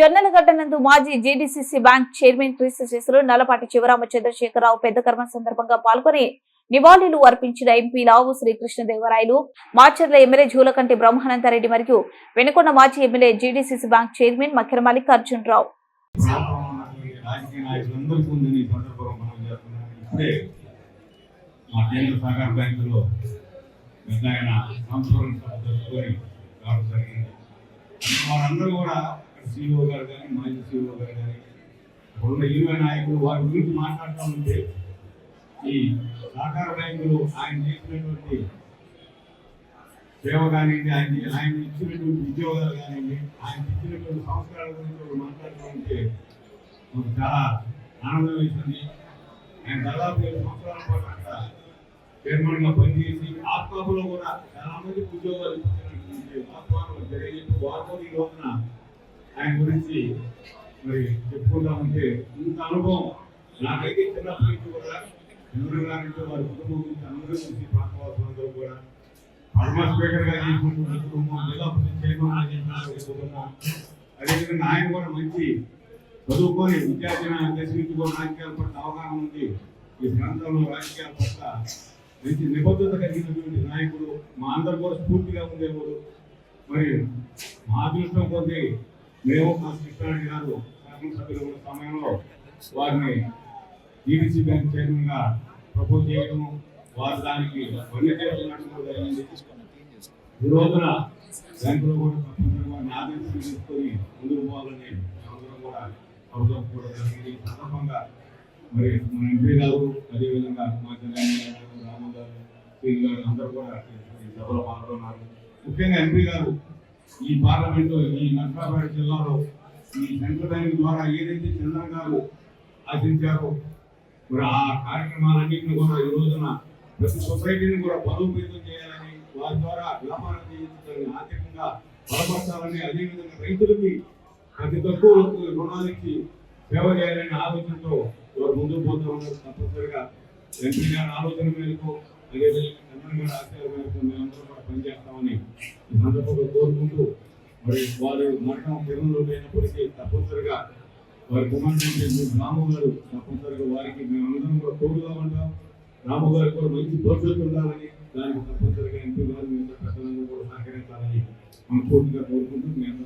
జొన్నలగడ్డ నందు మాజీ జేడీసీసీ bank chairman క్రీస్తు నల్లపాటి శివరామ చంద్రశేఖరరావు పెద్ద కర్మ సందర్భంగా పాల్గొని నివాళులు అర్పించిన ఎంపీ లావు శ్రీకృష్ణదేవరాయలు మాచర్ల ఎమ్మెల్యే జూలకంటి బ్రహ్మానందరెడ్డి మరియు వెనుకొండ మాజీ MLA JDCC bank chairman Makkera Mallikarjunarao. ప్రాంతంలో మా కేంద్ర సహకార బ్యాంకులో పెద్ద ఆయన జరుపుకొని రావడం జరిగింది. వారందరూ కూడా సిఇఓ గారు కానీ మాజీ సిఇఓ గారు కానీ ఉన్న యూనియన్ నాయకులు వారి గురించి మాట్లాడుతూ ఉంటే ఈ సహకార బ్యాంకులు ఆయన చేసినటువంటి సేవ కానివ్వండి ఆయన ఆయన ఇచ్చినటువంటి ఉద్యోగాలు కానివ్వండి ఆయన ఇచ్చినటువంటి సంస్కారాల గురించి వాళ్ళు మాట్లాడుతూ ఉంటే మాకు చాలా ఆనందం వేసింది. ఆయన దాదాపు ఏడు సంవత్సరాల పాటు అక్కడ చైర్మన్గా పనిచేసి ఆత్మలో కూడా చాలా మంది ఉద్యోగాలు ఇచ్చారు. ఆత్మలో జరిగేది వారు ఈ రోజున ఆయన గురించి మరి చెప్పుకుంటామంటే ఇంత అనుభవం నాకైతే చిన్నప్పటి నుంచి కూడా ఎవరు గారంటే వారి కుటుంబం నుంచి అందరూ నుంచి ప్రాంతవాసులందరూ కూడా పరమ స్పీకర్గా చేసినటువంటి కుటుంబం జిల్లా పరిషత్ చైర్మన్ కుటుంబం. అదేవిధంగా ఆయన కూడా మంచి చదువుకొని విద్యార్థి దర్శించుకోవడానికి నుంచి పట్ల అవగాహన ఉంది ఈ ప్రాంతంలో రాజకీయాల పట్ల మంచి నిబద్ధత కలిగినటువంటి నాయకుడు మా అందరు కూడా స్ఫూర్తిగా ఉండేవాడు. మరి మా అదృష్టం కొద్ది మేము మా కృష్ణారెడ్డి గారు శాసనసభ్యులు ఉన్న సమయంలో వారిని ఈడీసీ బ్యాంక్ చైర్మన్గా ప్రపోజ్ చేయడము వారు దానికి పని చేస్తున్నట్టు ఈ రోజున బ్యాంకులో కూడా తప్పనిసరిగా ఆదేశం తీసుకొని ముందుకు పోవాలని అందరం కూడా ప్రభుత్వం కూడా జరిగింది సందర్భంగా మరి మన ఎంపీ గారు అదేవిధంగా మా జగన్ గారు గారు అందరూ కూడా సభలో పాల్గొన్నారు. ముఖ్యంగా ఎంపీ గారు ఈ పార్లమెంటు ఈ నర్సాపేట జిల్లాలో ఈ సెంట్రల్ బ్యాంక్ ద్వారా ఏదైతే చంద్రన్ గారు ఆశించారో మరి ఆ కార్యక్రమాలన్నింటినీ కూడా ఈ రోజున ప్రతి సొసైటీని కూడా బలోపేతం చేయాలని వారి ద్వారా వ్యాపారం చేయించాలని ఆర్థికంగా బలపరచాలని అదేవిధంగా రైతులకి ప్రతి తక్కువ రుణాలకి సేవ చేయాలనే ఆలోచనతో వారు ముందుకు పోతా ఉన్నారు. తప్పనిసరిగా ఎంపీ గారి ఆలోచన మేరకు అదేవిధంగా చంద్రన్ గారి ఆశయాల మేరకు కూడా పనిచేస్తామని ఈ సందర్భంగా కోరుకుంటూ మరి వారు మరణం తిరుమలలో లేనప్పటికీ తప్పనిసరిగా వారి కుమారుడు రాము గారు తప్పనిసరిగా వారికి మేమందరం కూడా తోడుగా ఉంటాం. రాము గారికి కూడా మంచి భవిష్యత్తు ఉండాలని దానికి తప్పనిసరిగా ఎంపీ గారు మిగతా పెద్దలందరూ కూడా సహకరించాలని మనస్ఫూర్తిగా కోరుకుంటూ మేము